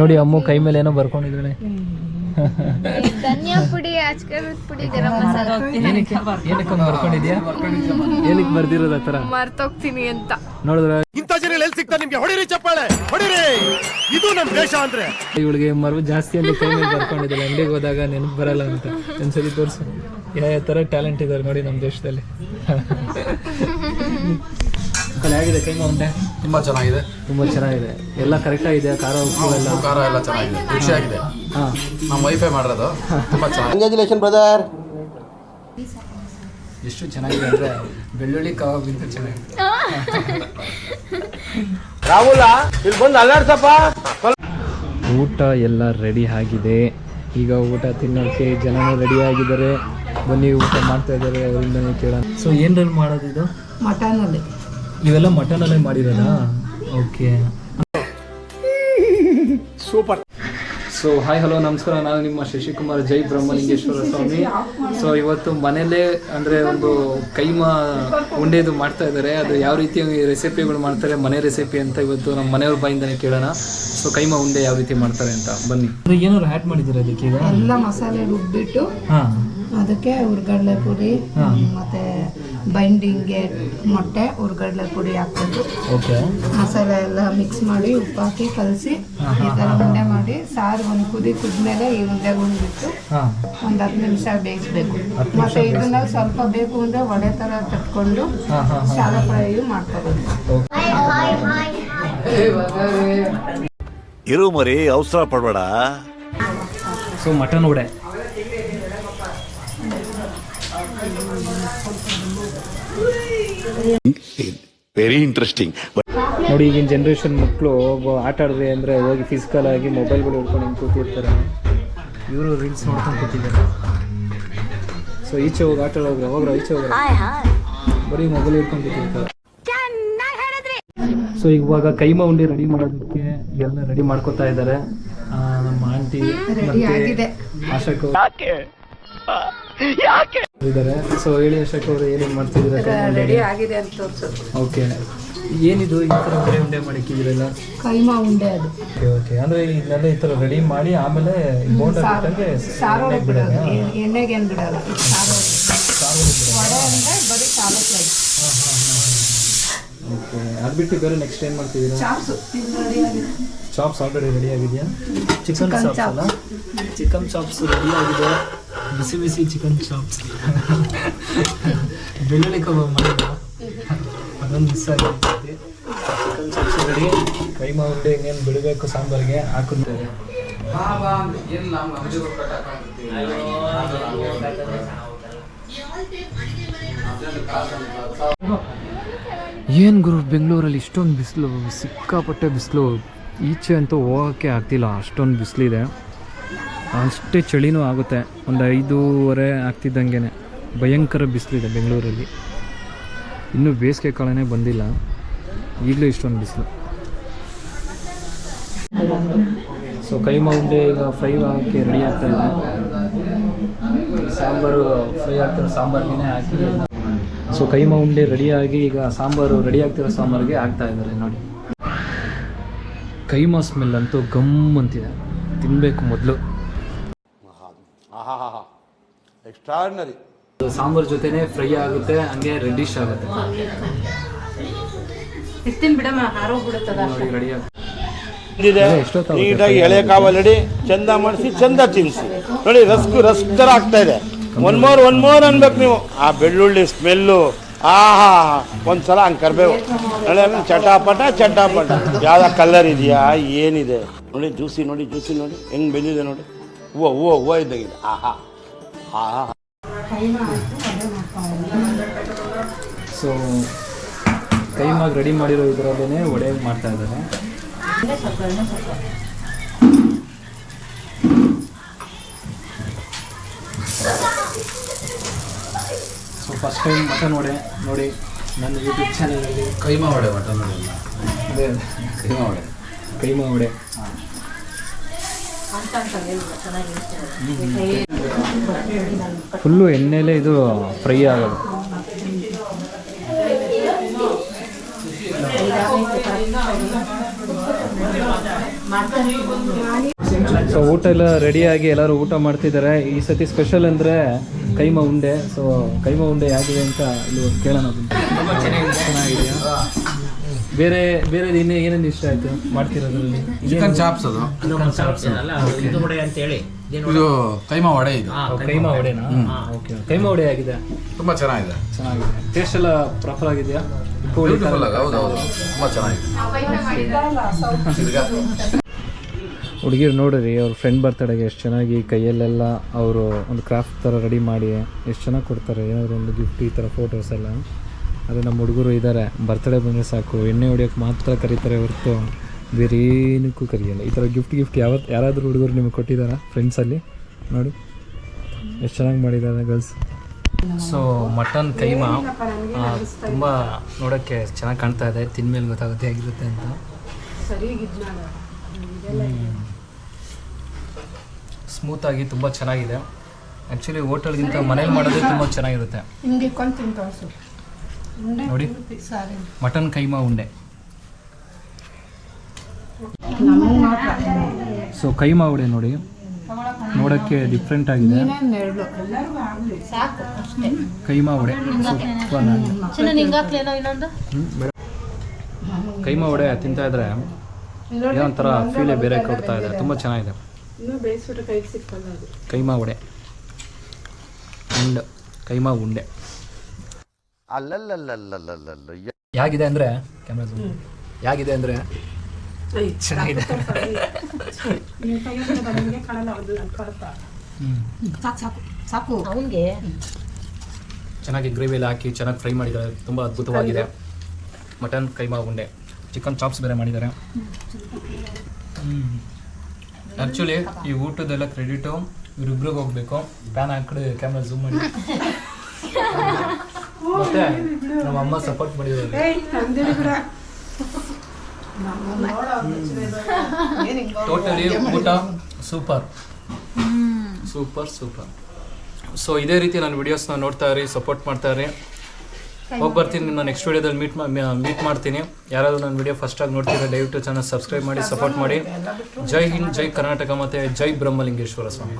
ನೋಡಿ ಅಮ್ಮ ಕೈ ಮೇಲೆ ಏನೋ ಬರ್ಕೊಂಡಿದ್ದಾಳೆ. ಧನಿಯಾ ಪುಡಿ ಅಚ್ಕರದ ಪುಡಿ ಗರಂ ಮಸಾಲ ಏನಕ್ಕೆ? ಏನಕ್ಕೆ ಬರ್ಕೊಂಡಿದ್ಯಾ? ಏನಕ್ಕೆ ಬರ್ದಿರೋದು ಆ ಥರ? ಮರ್ತೋಗ್ತೀನಿ ಅಂತ. ನೋಡಿದ್ರೆ ಇಂಥ ಜನ ಎಲ್ಲಿ ಸಿಗ್ತಾ ನಿಮ್ಗೆ? ಹೊಡಿರಿ ಚಪ್ಪಾಳೆ ಹೊಡಿರಿ! ಇದು ನಮ್ಮ ದೇಶ ಅಂದ್ರೆ. ಇವಳಿಗೆ ಮರು ಜಾಸ್ತಿ ಅಲ್ಲಿ ಕೈ ಮೇಲೆ ಬರ್ಕೊಂಡಿದ್ದಾಳೆ. ಅಂಗಡಿಗೆ ಹೋದಾಗ ನೆನಪು ಬರಲ್ಲ ಅಂತ. ಒಂದ್ಸಲಿ ತೋರಿಸು. ಯಾವ ಯಾವ ಥರ ಟ್ಯಾಲೆಂಟ್ ಇದಾರೆ ನೋಡಿ ನಮ್ಮ ದೇಶದಲ್ಲಿ. ಕಲೆ ಆಗಿದೆ ಕೈಮ ಉಂಡೆ ತುಂಬಾ ಚೆನ್ನಾಗಿದೆ. ತುಂಬ ಚೆನ್ನಾಗಿದೆ. ಎಲ್ಲ ಕರೆಕ್ಟಾಗಿದೆ ಖಾರ ಉಪ್ಪು ಎಲ್ಲ. ಖಾರ ಎಲ್ಲ ಚೆನ್ನಾಗಿದೆ. ರುಚಿಯಾಗಿದೆ. ಹಾಂ. ನಮ್ಮ ವೈಫೈ ಮಾಡಿರೋದು. ತುಂಬಾ ಚೆನ್ನಾಗಿದೆ. ಕಂಗ್ರ್ಯಾಚುಲೇಷನ್ ಬ್ರದರ್ ಎಷ್ಟು ಚೆನ್ನಾಗಿದೆ ಅಂದರೆ ಬೆಳ್ಳುಳ್ಳಿ ಕಬಾಬಿಂತ ಚೆನ್ನಾಗಿದೆ. ರಾಹುಲ ಇಲ್ಲಿ ಬಂದು ಅಲ್ಲಾಡ್ಸಪ್ಪ. ಊಟ ಎಲ್ಲ ರೆಡಿ ಆಗಿದೆ. ಈಗ ಊಟ ತಿನ್ನೋಕೆ ಜನನು ರೆಡಿ ಆಗಿದ್ದಾರೆ. ಬನ್ನಿ ಊಟ ಮಾಡ್ತಾ ಇದ್ದಾರೆ ಅವರಿಂದ ಕೇಳೋಣ. ಸೊ ಏನ್ರಲ್ಲಿ ಮಾಡೋದು ಇದು? ಮಟನಲ್ಲಿ ಇವೆಲ್ಲ ಮಟನಲ್ಲೇ ಮಾಡಿರೋದಾ? Okay super so hi hello ನಮಸ್ಕಾರ. ನಾನು ನಿಮ್ಮ ಶಶಿಕುಮಾರ್ ಜೈ ಬ್ರಹ್ಮಲಿಂಗೇಶ್ವರ ಸ್ವಾಮಿ. ಸೊ ಇವತ್ತು ಮನೆಯಲ್ಲೇ ಅಂದರೆ ಒಂದು ಕೈಮಾ ಉಂಡೆದು ಮಾಡ್ತಾ ಇದ್ದಾರೆ. ಅದು ಯಾವ ರೀತಿ ರೆಸಿಪಿಗಳು ಮಾಡ್ತಾರೆ ಮನೆ ರೆಸಿಪಿ ಅಂತ ಇವತ್ತು ನಮ್ಮ ಮನೆಯವ್ರ ಬಾಯಿಂದನೇ ಕೇಳೋಣ. ಸೊ ಕೈಮಾ ಉಂಡೆ ಯಾವ ರೀತಿ ಮಾಡ್ತಾರೆ ಅಂತ. ಬನ್ನಿ. ಏನಾದ್ರು ಆ್ಯಡ್ ಮಾಡಿದ್ದೀರಾ ಅದಕ್ಕೆ ಈಗ? ಎಲ್ಲ ಮಸಾಲೆ ರುಬ್ಬಿಟ್ಟು ಹಾಂ. ಅದಕ್ಕೆ ಹುರ್ಗಡ್ಲೆ ಪುಡಿ ಮತ್ತೆ ಬೈಂಡಿಂಗ್ಗೆ ಮೊಟ್ಟೆ ಹುರ್ಗಡ್ಲೆ ಪುಡಿ ಹಾಕ್ಬೇಕು. ಓಕೆ. ಮಸಾಲೆ ಎಲ್ಲ ಮಿಕ್ಸ್ ಮಾಡಿ ಉಪ್ಪು ಹಾಕಿ ಕಲಸಿ ಈ ಥರ ಉಂಡೆ ಮಾಡಿ ಸಾರು ಒಂದು ಕುದಿ ಕುದ್ಮೇಲೆ ಈ ಉಂಡೆ ಬಿಟ್ಟು ಹಾಂ. ಒಂದು ಹತ್ತು ನಿಮಿಷ ಬೇಯಿಸ್ಬೇಕು. ಮತ್ತೆ ಇದನ್ನ ಸ್ವಲ್ಪ ಬೇಕು ಅಂದ್ರೆ ಒಡೆ ಥರ ತಟ್ಕೊಂಡು ಫ್ರೈಯು ಶಾಲ ಫ್ರೈ ಮಾಡ್ಕೋಬೇಕು ಇರು ಮರಿ ಅವಸರ ಪಡಬೇಡ. So mutton vada. Very interesting ನೋಡಿ ಈಗಿನ ಜನ್ರೇಷನ್ ಮಕ್ಕಳು ಆಟ ಆಡಿದ್ರೆ ಅಂದ್ರೆ ಹೋಗಿ ಫಿಸಿಕಲ್ ಆಗಿ ಮೊಬೈಲ್ಗಳು ಹಿಡ್ಕೊಂಡು ಹಿಂಗೆ ಕೂತಿರ್ತಾರೆ. ಇವರು ರೀಲ್ಸ್ ನೋಡ್ಕೊಂಡು ಕೂತಿದ್ದಾರೆ. ಸೊ ಈಚೆ ಹೋಗಿ ಆಟ ಆಡೋಗ್ರೆ ಹೋಗ್ರ ಈಚೆ ಹೋಗ್ರ? ಬರೀ ಮೊಬೈಲ್ ಹಿಡ್ಕೊಂಡು ಕೂತಿರ್ತಾರೆ. ಸೊ ಇವಾಗ ಕೈಮಾ ಉಂಡಿ ರೆಡಿ ಮಾಡೋದಕ್ಕೆ ಎಲ್ಲ ರೆಡಿ ಮಾಡ್ಕೊತಾ ಇದ್ದಾರೆ. ನಮ್ಮ ಆಂಟಿ ರೆಡಿ ಇದ್ದಾರೆ. ಸೊ ಹೇಳಿ ಅಶೋಕ್ ಅವರು ಏನೇನು ಮಾಡ್ತಿದ್ದೀರಾ ರೆಡಿ ಆಗಿದೆ ಅಂತ ತೋರಿಸೋದು. ಓಕೆ ಏನಿದು? ಈ ಥರ ಉಂಡೆ ಉಂಡೆ ಮಾಡಿಕ್ಕಿದ್ರಲ್ಲ ಕೈಮಾ ಉಂಡೆ ಅದು. ಓಕೆ ಓಕೆ ಅಂದ್ರೆ ಇದನ್ನೆಲ್ಲ ಈ ಥರ ರೆಡಿ ಮಾಡಿ ಆಮೇಲೆ ಬೋಂಡ ಬಿಟ್ಟಂಗೆ ಸಾರು ಬಿಡೋದು ಎಣ್ಣೆಗೆ ಏನು ಬಿಡಲ್ಲ ಸಾರು ವಡೆ ಅಂದರೆ ಬರೀ ಸಾರು ಫ್ರೈ. ಓಕೆ ಅದು ಬಿಟ್ಟು ಬೇರೆ ನೆಕ್ಸ್ಟ್ ಏನು ಮಾಡ್ತಿದ್ದೀರಾ? ಚಾಪ್ಸ್. ರೆಡಿ ಆಗಿದೆ. ಚಾಪ್ಸ್ ಆಲ್ರೆಡಿ ರೆಡಿ ಆಗಿದೆಯಾ? ಚಿಕನ್ ಚಾಪ್ಸ್ ಅಲ್ಲ? ಚಿಕನ್ ಚಾಪ್ಸ್ ರೆಡಿ ಆಗಿದೆ. ಬಿಸಿ ಬಿಸಿ ಚಿಕನ್ ಚಾಪ್ಸ್ ಬೆಳ್ಳುಳ್ಳಿ ಕಬಾಬ್ ಮಾಡಿಲ್ಲ ಅದೊಂದು ಮಿಸ್ ಆಗಿರ್ತೈತಿ. ಚಿಕನ್ ಚಾಪ್ಸ್ ರೆಡಿ ಕೈಮಾ ಉಂಡೆ ಇನ್ನೇನು ಬಿಡಬೇಕು ಸಾಂಬಾರಿಗೆ ಹಾಕಿದ್ದಾರೆ ಏನು ಗುರು, ಬೆಂಗಳೂರಲ್ಲಿ ಇಷ್ಟೊಂದು ಬಿಸಿಲು, ಸಿಕ್ಕಾಪಟ್ಟೆ ಬಿಸಿಲು. ಈಚೆ ಅಂತೂ ಹೋಗೋಕ್ಕೆ ಆಗ್ತಿಲ್ಲ, ಅಷ್ಟೊಂದು ಬಿಸಿಲಿದೆ. ಅಷ್ಟೇ ಚಳಿನೂ ಆಗುತ್ತೆ. ಒಂದು ಐದೂವರೆ ಆಗ್ತಿದ್ದಂಗೆ ಭಯಂಕರ ಬಿಸಿಲಿದೆ ಬೆಂಗಳೂರಲ್ಲಿ. ಇನ್ನೂ ಬೇಸಿಗೆ ಕಾಲನೇ ಬಂದಿಲ್ಲ. ಈಗಲೂ ಇಷ್ಟೊಂದು ಬಿಸಿಲು. ಸೊ ಕೈಮಾ ಉಂಡೆ ಈಗ ಫ್ರೈ ಹಾಕಿ ರೆಡಿ ಆಗ್ತಾ ಇದೆ. ಸಾಂಬಾರು ಫ್ರೈ ಆಗ್ತಿರೋ ಸಾಂಬಾರಿಗೆ ಹಾಕಿ. ಸೊ ಕೈಮಾ ಉಂಡೆ ರೆಡಿಯಾಗಿ ಈಗ ಸಾಂಬಾರು ರೆಡಿ ಆಗ್ತಿರೋ ಸಾಂಬಾರಿಗೆ ಹಾಕ್ತಾ ಇದ್ದಾರೆ ನೋಡಿ. ಕೈಮಾ ಸ್ಮೆಲ್ ಅಂತೂ ಗಮ್ ಅಂತಿದೆ ತಿನ್ನಬೇಕು ಮೊದಲು. ಎಕ್ಸ್ಟ್ರಾರ್ನರಿ ಸಾಂಬಾರ್ ಜೊತೆನೆ ಫ್ರೈ ಆಗುತ್ತೆ ಹಂಗೆ ರೆಡಿಶ್ ಆಗುತ್ತೆ. ಇರ್ತೀನಿ ಬಿಡಮ್ಮ ಹಾರೋಗ್ಬಿಡುತ್ತದ ನೋಡಿ ರೆಡಿ ಆಗುತ್ತೆ. ನೀಟಾಗಿ ಎಳೆ ಕಾವಲಡಿ ಚಂದ ಮಾಡಿಸಿ ಚಂದ ತಿನ್ನಿಸಿ ನೋಡಿ ರಸ್ಕು ರಸ್ಕ್ ಥರ ಆಗ್ತಾ ಇದೆ. ಒನ್ ಮೋರ್ ಒನ್ ಮೋರ್ ಅನ್ಬೇಕು ನೀವು. ಆ ಬೆಳ್ಳುಳ್ಳಿ ಸ್ಮೆಲ್ಲು ಆಹಾ ಒಂದ್ಸಲ ಹಂಗೆ ಕರ್ಬೇವು. ನೋಡಿ ಆಮೇಲೆ ಚಟಾಪಟ ಚಟಾಪಟ. ಯಾವ ಕಲರ್ ಇದೆಯಾ? ಏನಿದೆ? ನೋಡಿ ಜ್ಯೂಸಿ ನೋಡಿ ಜ್ಯೂಸಿ ನೋಡಿ. ಹೆಂಗ್ ಬೆಂದಿದೆ ನೋಡಿ. ಹೂವು ಹೂವು ಹೂವು ಇದ್ದಂಗಿದೆ ಆಹಾ ಆಹಾ ಸೊ ಕೈಮಾಗಿ ರೆಡಿ ಮಾಡಿರೋ ಇದರಲ್ಲೇ ಒಡೆ ಮಾಡ್ತಾ ಇದ್ದಾರೆ. So first time mutton vada ನೋಡಿ ನನ್ನ ಯೂಟ್ಯೂಬ್ ಚಾನಲಲ್ಲಿ ಕೈಮಾ ವಡೆ ಮಟನ್ ವಡೆ ಅಲ್ಲ. ಅದೇ. ಕೈಮಾ ವಡೆ. ಕೈಮಾ ವಡೆ. ಫುಲ್ಲು ಎಣ್ಣೆಲೇ ಇದು ಫ್ರೈ ಆಗೋದು. ಸೊ ಊಟ ಎಲ್ಲ ರೆಡಿಯಾಗಿ ಎಲ್ಲರೂ ಊಟ ಮಾಡ್ತಿದ್ದಾರೆ. ಈ ಸತಿ ಸ್ಪೆಷಲ್ ಅಂದರೆ ಕೈಮ ಉಂಡೆ. ಸೊ ಕೈಮ ಉಂಡೆ ಹೇಗಿದೆ ಅಂತ ಇಲ್ಲಿ ಕೇಳೋಣ. ಚೆನ್ನಾಗಿದೆಯಾ? ಬೇರೆ ಬೇರೆ ಇನ್ನೇ ಏನೇನು ಇಷ್ಟ ಆಯಿತು ಮಾಡ್ತಿರೋದ್ರಲ್ಲಿ? ಚಿಕನ್ ಚಾಪ್ಸ್ ಅದು. ಇದು ಕೈಮಾ ವಡೆ ಇದು. ಕೈಮಾ ವಡೆನಾ? ಓಕೆ ಕೈಮಾ ವಡೆ ಆಗಿದೆ ತುಂಬಾ ಚೆನ್ನಾಗಿದೆ. ಚೆನ್ನಾಗಿದೆ. ಟೇಸ್ಟ್ ಎಲ್ಲ ಪ್ರಾಪರ್ ಆಗಿದೆಯಾ? ಕೋಳಿ ಹುಳಿ ಹೌದು ಹೌದು. ತುಂಬಾ ಚೆನ್ನಾಗಿದೆ. ಹುಡುಗಿರು ನೋಡ್ರಿ ಅವ್ರ ಫ್ರೆಂಡ್ ಬರ್ತಡೆಗೆ ಎಷ್ಟು ಚೆನ್ನಾಗಿ ಕೈಯಲ್ಲೆಲ್ಲ ಅವರು ಒಂದು ಕ್ರಾಫ್ಟ್ ಥರ ರೆಡಿ ಮಾಡಿ ಎಷ್ಟು ಚೆನ್ನಾಗಿ ಕೊಡ್ತಾರೆ ಏನಾದರೂ ಒಂದು ಗಿಫ್ಟ್ ಈ ಥರ ಫೋಟೋಸ್ ಎಲ್ಲ? ಅದೇ ನಮ್ಮ ಹುಡುಗರು ಇದ್ದಾರೆ. ಬರ್ತಡೇ ಬಂದರೆ ಸಾಕು. ಎಣ್ಣೆ ಹೊಡಿಯೋಕ್ಕೆ ಮಾತ್ರ ಕರೀತಾರೆ ಹೊರತು. ಬೇರೆ ಏನಕ್ಕೂ ಕರೆಯಲ್ಲ. ಈ ಥರ ಗಿಫ್ಟ್ ಗಿಫ್ಟ್ ಯಾವತ್ತು ಯಾರಾದರೂ ಹುಡುಗರು ನಿಮಗೆ ಕೊಟ್ಟಿದ್ದಾರಾ ಫ್ರೆಂಡ್ಸಲ್ಲಿ ನೋಡಿ. ಎಷ್ಟು ಚೆನ್ನಾಗಿ ಮಾಡಿದ್ದಾರೆ ಗರ್ಲ್ಸ್ ಸೊ ಮಟನ್ ಕೈಮಾ ತುಂಬ ನೋಡೋಕ್ಕೆ ಚೆನ್ನಾಗಿ ಕಾಣ್ತಾ ಇದೆ. ತಿನ್ಮೇಲೆ ಗೊತ್ತಾಗುತ್ತೆ ಹೇಗಿರುತ್ತೆ ಅಂತ. ಸ್ಮೂತಾಗಿ ತುಂಬ ಚೆನ್ನಾಗಿದೆ. ಆ್ಯಕ್ಚುಲಿ ಹೋಟೆಲ್ಗಿಂತ ಮನೇಲಿ ಮಾಡೋದೇ ತುಂಬ ಚೆನ್ನಾಗಿರುತ್ತೆ. ಹಿಂಗೆ ಇಕ್ಕೊಂಡು ತಿಂತವಸು ನೋಡಿ. ಸಾರಿ. ಮಟನ್ ಕೈಮಾ ಉಂಡೆ. ಸೊ ಕೈಮಾ ಉಡೆ ನೋಡಿ. ನೋಡೋಕ್ಕೆ ಡಿಫ್ರೆಂಟ್ ಆಗಿದೆ. ಎರಡು ಸಾಕು ಅಷ್ಟೇ. ಕೈಮಾ ಉಡೆ ಸೂಪರ್ ಕೈಮಾ ಉಡೆ ತಿಂತಾ ಇದ್ರೆ ಏನೊಂಥರ ಒಂಥರ ಫೀಲೇ ಬೇರೆ ಕೊಡ್ತಾ ಇದೆ. ತುಂಬ ಚೆನ್ನಾಗಿದೆ. ಕೈಮಾ ವಡೆ ಅಂಡ್ ಸಿಕ್ಕಲ್ಲ ಅದು. ಕೈಮಾ ಉಡೆ. ಉಂಡೆ ಹೇಗಿದೆ ಅಂದರೆ ಕ್ಯಾಮ್ರಾ ಹೇಗಿದೆ ಅಂದರೆ? ಚೆನ್ನಾಗಿದೆ. ಸಾಕು ಸಾಕು ಸಾಕು. ಚೆನ್ನಾಗಿ ಗ್ರೇವಿಯಲ್ಲಿ ಹಾಕಿ ಚೆನ್ನಾಗಿ ಫ್ರೈ ಮಾಡಿದ್ದಾರೆ. ತುಂಬ ಅದ್ಭುತವಾಗಿದೆ. ಮಟನ್ ಕೈಮಾ ಉಂಡೆ. ಚಿಕನ್ ಚಾಪ್ಸ್ ಬೇರೆ ಮಾಡಿದ್ದಾರೆ. ಆ್ಯಕ್ಚುಲಿ ಈ ಊಟದೆಲ್ಲ ಕ್ರೆಡಿಟು ಇವ್ರಿಬ್ರಿಗೆ ಹೋಗ್ಬೇಕು. ಪ್ಯಾನ್ ಹಾಕಿ ಕ್ಯಾಮ್ರಾ ಜೂಮ್ ಮಾಡಿ. ಮತ್ತೆ ನಮ್ಮ ಅಮ್ಮ ಸಪೋರ್ಟ್ ಮಾಡಿದ್ರು? ಟೋಟಲಿ ಊಟ ಸೂಪರ್ ಸೂಪರ್ ಸೂಪರ್ ಸೊ ಇದೇ ರೀತಿ ನನ್ನ ವಿಡಿಯೋಸ್ನ ನೋಡ್ತಾ ಇರಿ ಸಪೋರ್ಟ್ ಮಾಡ್ತಾ ಇರಿ. ಹೋಗಿ ಬರ್ತೀನಿ ನಿಮ್ಮ ನೆಕ್ಸ್ಟ್ ವಿಡಿಯೋದಲ್ಲಿ ಮೀಟ್ ಮೀಟ್ ಮಾಡ್ತೀನಿ. ಯಾರಾದರೂ ನನ್ನ ವಿಡಿಯೋ ಫಸ್ಟಾಗಿ ನೋಡ್ತೀರಾ ದಯವಿಟ್ಟು ಚಾನಲ್ ಸಬ್ಸ್ಕ್ರೈಬ್ ಮಾಡಿ ಸಪೋರ್ಟ್ ಮಾಡಿ. ಜೈ ಹಿಂದ್ ಜೈ ಕರ್ನಾಟಕ ಮತ್ತು ಜೈ ಬ್ರಹ್ಮಲಿಂಗೇಶ್ವರ ಸ್ವಾಮಿ.